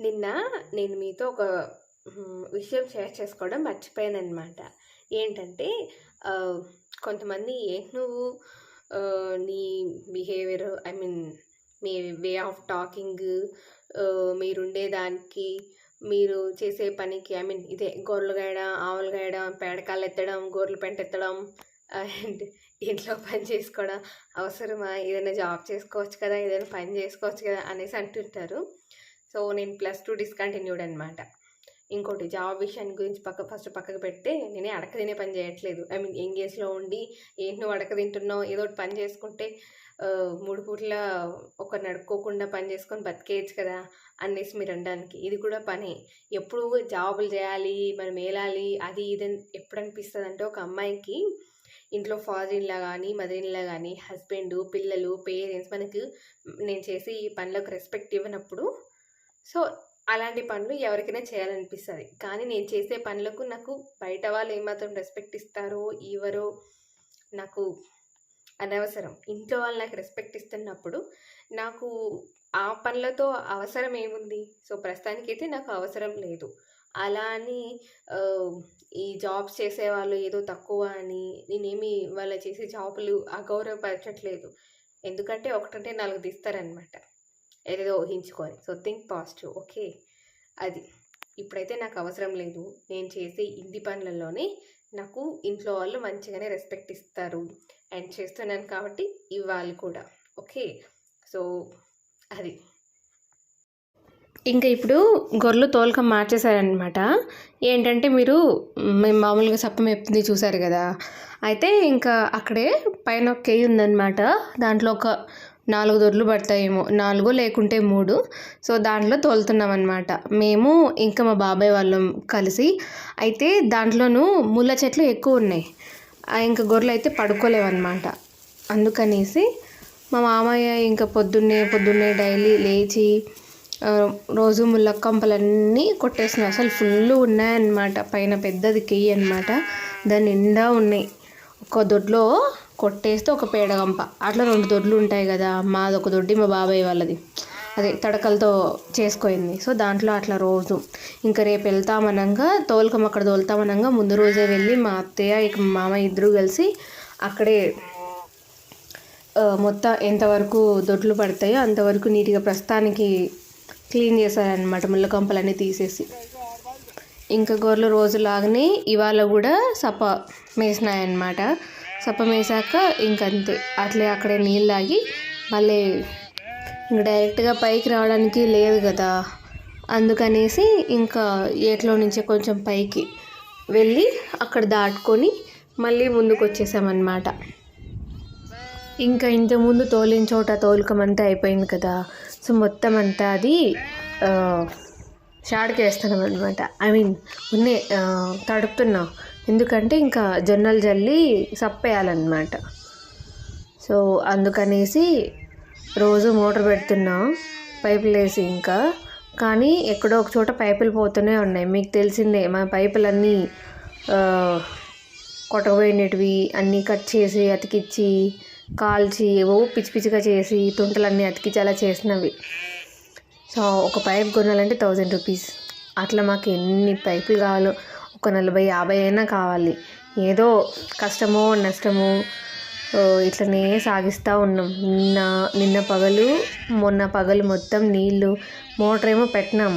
నిన్న నేను మీతో ఒక విషయం షేర్ చేసుకోవడం మర్చిపోయానమాట ఏంటంటే కొంతమంది ఏంటి నువ్వు నీ బిహేవియర్ ఐ మీన్ మీ వే ఆఫ్ టాకింగ్ మీరుండేదానికి, మీరు చేసే పనికి ఐ మీన్ ఇదే గొర్రెలు గాయడం, ఆవులు గాయడం, పేడకాలెత్తడం, గొర్రెల పెంటెత్తడం అండ్ ఇంట్లో పని చేసుకోవడం అవసరమా? ఏదైనా జాబ్ చేసుకోవచ్చు కదా! ఏదైనా పని చేసుకోవచ్చు కదా! అనేసి అంటుంటారు. సో, నేను ప్లస్ టూ డిస్కంటిన్యూడ్ అనమాట. ఇంకోటి జాబ్ విషయాన్ని గురించి పక్క ఫస్ట్ పక్కకు పెడితే నేనే అడక తినే పని చేయట్లేదు. ఐ మీన్ ఎంగేజ్లో ఉండి ఏంటి నువ్వు అడక తింటున్నావు ఏదో ఒకటి పని చేసుకుంటే మూడు పూట్ల ఒక నడుక్కోకుండా పని చేసుకొని బతికేయచ్చు కదా! అనేసి మీరు అనడానికి ఇది కూడా పనే. ఎప్పుడు జాబులు చేయాలి, మనం ఏలాలి అది ఇది అని ఎప్పుడు అంటే ఒక అమ్మాయికి ఇంట్లో ఫాదర్ ఇన్లా కానీ మదర్ ఇన్లా కానీ హస్బెండ్ హస్బెండు, పిల్లలు, పేరెంట్స్ మనకు నేను చేసే ఈ పనులకు రెస్పెక్ట్ ఇవ్వనప్పుడు సో, అలాంటి పనులు ఎవరికైనా చేయాలనిపిస్తుంది కానీ నేను చేసే పనులకు నాకు బయట వాళ్ళు ఏమాత్రం రెస్పెక్ట్ ఇస్తారో, ఇవ్వరో నాకు అనవసరం. ఇంట్లో వాళ్ళు నాకు రెస్పెక్ట్ ఇస్తున్నప్పుడు నాకు ఆ పనులతో అవసరం ఏముంది? సో, ప్రస్తుతానికైతే నాకు అవసరం లేదు. అలా అని ఈ జాబ్స్ చేసేవాళ్ళు ఏదో తక్కువ అని నేనేమి వాళ్ళు చేసే జాబులు అగౌరవపరచట్లేదు. ఎందుకంటే ఒకటంటే నాలుగు తీస్తారనమాట. ఏదేదో ఊహించుకొని. So, think positive okay. అది. ఇప్పుడైతే నాకు అవసరం లేదు. నేను చేసే ఇంటి పనులలోనే నాకు ఇంట్లో వాళ్ళు మంచిగానే రెస్పెక్ట్ ఇస్తారు. అండ్ చేస్తున్నాను కాబట్టి ఇవ్వాలి కూడా. ఓకే. సో, అది. ఇంకా ఇప్పుడు గొర్రెలు తోలుక మార్చేశారనమాట. ఏంటంటే మీరు మేము మామూలుగా సప్ప మేపుతుంది చూసారు కదా అయితే ఇంకా అక్కడే పైన ఒక కేయి ఉందనమాట. దాంట్లో ఒక నాలుగు దొడ్లు పడతాయేమో. నాలుగు లేకుంటే మూడు సో, దాంట్లో తోలుతున్నాం అనమాట మేము ఇంకా మా బాబాయ్ వాళ్ళం కలిసి. అయితే దాంట్లోనూ ముళ్ళ చెట్లు ఎక్కువ ఉన్నాయి ఇంకా గొర్రెలు అయితే పడుకోలేవనమాట. అందుకనేసి మా మామయ్య ఇంకా పొద్దున్నే, పొద్దున్నే డైలీ లేచి రోజు ముళ్ళ కంపలన్నీ కొట్టేసిన అసలు ఫుల్లు ఉన్నాయన్నమాట. పైన పెద్దది కెయ్యి అనమాట. దాని నిండా ఉన్నాయి. ఒక దొడ్లో కొట్టేస్తే ఒక పేడగంప. అట్లా రెండు దొడ్లు ఉంటాయి కదా మాది ఒక దొడ్డి, మా బాబాయ్ వాళ్ళది. అదే తడకలతో చేసుకోయింది సో, దాంట్లో అట్లా రోజు. ఇంకా రేపు వెళ్తామనంగా తోలుకం అక్కడ తోలుతామనంగా ముందు రోజే వెళ్ళి మా అత్తయ్య, ఇక మామ మామయ్య ఇద్దరు కలిసి అక్కడే మొత్తం ఎంతవరకు దొడ్లు పడతాయో అంతవరకు నీట్‌గా ప్రస్తుతానికి క్లీన్ చేశారనమాట. ముళ్ళకంపలన్నీ తీసేసి. ఇంకా గొర్రెలు రోజులాగానే ఇవాళ కూడా సప మేసినాయన్నమాట. సప మేసాక ఇంకంతే. అట్లే అక్కడే నీళ్ళు తాగి మళ్ళీ ఇంక డైరెక్ట్‌గా పైకి రావడానికి లేదు కదా అందుకనేసి ఇంకా ఏట్లో నుంచే కొంచెం పైకి వెళ్ళి అక్కడ దాటుకొని మళ్ళీ ముందుకొచ్చేసామన్నమాట. ఇంకా ఇంతకుముందు తోలిన చోట తోలుకమంతా అయిపోయింది కదా! సో, మొత్తం అంతా అది షాడ్కి వేస్తున్నాం అనమాట ఐ మీన్ ఉన్నే తడుపుతున్నాం. ఎందుకంటే ఇంకా జొన్నలు జల్లి సప్పేయాలన్నమాట. సో, అందుకనేసి రోజు మోటర్ పెడుతున్నాం. పైపులేసి ఇంకా. కానీ ఎక్కడో ఒక చోట పైపులు పోతూనే ఉన్నాయి. మీకు తెలిసిందే మా పైపులన్నీ ఆహ్, కొట్టకపోయినటివి అన్నీ కట్ చేసి, అతికిచ్చి, కాల్చి ఏవో పిచ్చి పిచ్చిగా చేసి తుంటలన్నీ అతికిచ్చి అలా చేసినవి. సో, ఒక పైప్ కొనాలంటే థౌజండ్ రూపీస్. అట్లా మాకు ఎన్ని పైపులు కావాలో ఒక 40, 50 అయినా కావాలి. ఏదో కష్టమో, నష్టమో ఇట్లనే సాగిస్తూ ఉన్నాం. నిన్న నిన్న పగలు, మొన్న పగలు మొత్తం నీళ్ళు మోటరేమో పెట్టినాం.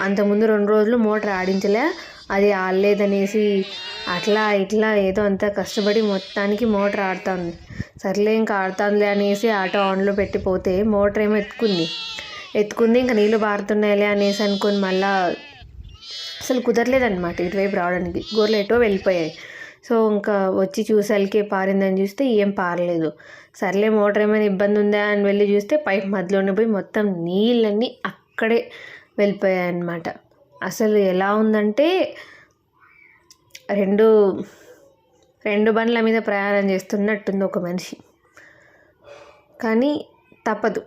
అంతకుముందు రెండు రోజులు మోటర్ ఆడించలే. అది ఆడలేదనేసి అట్లా ఇట్లా ఏదో అంత కష్టపడి మొత్తానికి మోటర్ ఆడుతాంది. సర్లే ఇంకా ఆడుతుందిలే అనేసి ఆటో ఆన్‌లో పెట్టిపోతే మోటార్ ఏమో ఎత్తుకుంది. ఎత్తుకుంది ఇంక నీళ్ళు బారుతున్నాయిలే అనేసి అనుకోని మళ్ళా అసలు కుదరలేదన్నమాట ఇటువైపు రావడానికి. గొర్రెలు ఎటో వెళ్ళిపోయాయి. సో, ఇంకా వచ్చి చూసేసరికి పారిందని చూస్తే ఏం పారలేదు. సర్లే మోటర్ ఏమైనా ఇబ్బంది ఉందా అని వెళ్ళి చూస్తే పైప్ మధ్యలోనే పోయి మొత్తం నీళ్ళన్నీ అక్కడే వెళ్ళిపోయాయన్నమాట. అసలు ఎలా ఉందంటే 2 2 బండ్ల మీద ప్రయాణం చేస్తున్నట్టుంది ఒక మనిషి. కానీ తప్పదు.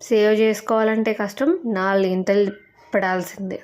సేవ్ చేసుకోవాలంటే కష్టం. నాలుగింతలు పడాల్సిందే.